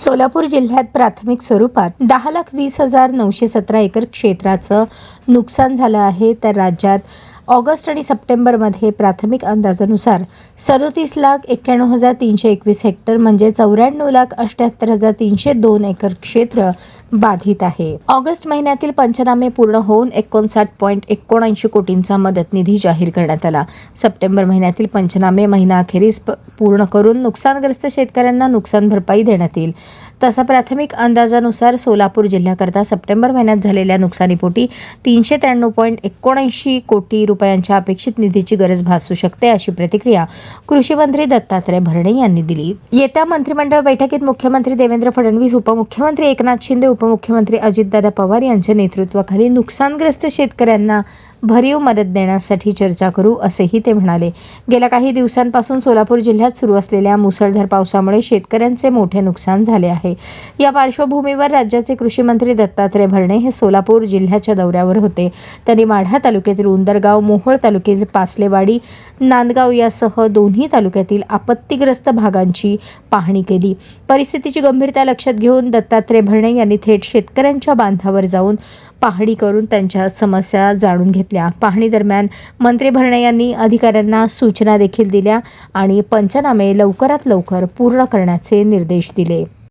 सोलापूर जिल्ह्यात प्राथमिक स्वरूपात दहा लाख वीस हजार नऊशे सतरा एकर क्षेत्राचं नुकसान झालं आहे. तर राज्यात ऑगस्ट आणि सप्टेंबरमध्ये प्राथमिक अंदाजानुसार सदोतीस लाख एक्क्याण्णव हजार तीनशे एकवीस हेक्टर म्हणजे चौऱ्याण्णव लाख अठ्ठ्याहत्तर हजार तीनशे दोन एकर क्षेत्र बाधित आहे. ऑगस्ट महिन्यातील पंचनामे पूर्ण होऊन एकोणसाठ पॉईंट एकोणऐंशी कोटींचा मदत निधी जाहीर करण्यात आला. सप्टेंबर महिन्यातील पंचनामे महिनाअखेरीस प- पूर्ण करून नुकसानग्रस्त शेतकऱ्यांना नुकसान भरपाई देण्यात येईल. तसा प्राथमिक अंदाजानुसार सोलापूर जिल्ह्याकरता सप्टेंबर महिन्यात झालेल्या नुकसानीपोटी तीनशे त्र्याण्णव पॉईंट एकोणऐंशी कोटी रुपयांच्या अपेक्षित निधीची गरज भासू शकते अशी प्रतिक्रिया कृषी मंत्री दत्तात्रय भरणे यांनी दिली. येत्या मंत्रिमंडळ बैठकीत मुख्यमंत्री देवेंद्र फडणवीस उपमुख्यमंत्री एकनाथ शिंदे उपमुख्यमंत्री अजितदादा पवार यांच्या नेतृत्वाखाली नुकसानग्रस्त शेतकऱ्यांना भरीव मदत देण्यासाठी चर्चा करू असेही ते म्हणाले. गेल्या काही दिवसांपासून सोलापूर जिल्ह्यात सुरू असलेल्या मुसळधार पावसामुळे शेतकऱ्यांचे मोठे नुकसान झाले आहे. या पार्श्वभूमीवर राज्याचे कृषी मंत्री दत्तात्रय भरणे हे सोलापूर जिल्ह्याच्या दौऱ्यावर होते. त्यांनी माढा तालुक्यातील उंदरगाव मोहोळ तालुक्यातील पासलेवाडी नांदगाव यासह दोन्ही तालुक्यातील आपत्तीग्रस्त भागांची पाहणी केली. परिस्थितीची गंभीरता लक्षात घेऊन दत्तात्रय भरणे यांनी थेट शेतकऱ्यांच्या बांधावर जाऊन पाहणी करून त्यांच्या समस्या जाणून घेतल्या. पाहणी दरम्यान मंत्री भरणे यांनी अधिकाऱ्यांना सूचना देखील दिल्या आणि पंचनामे लवकरात लवकर पूर्ण करण्याचे निर्देश दिले.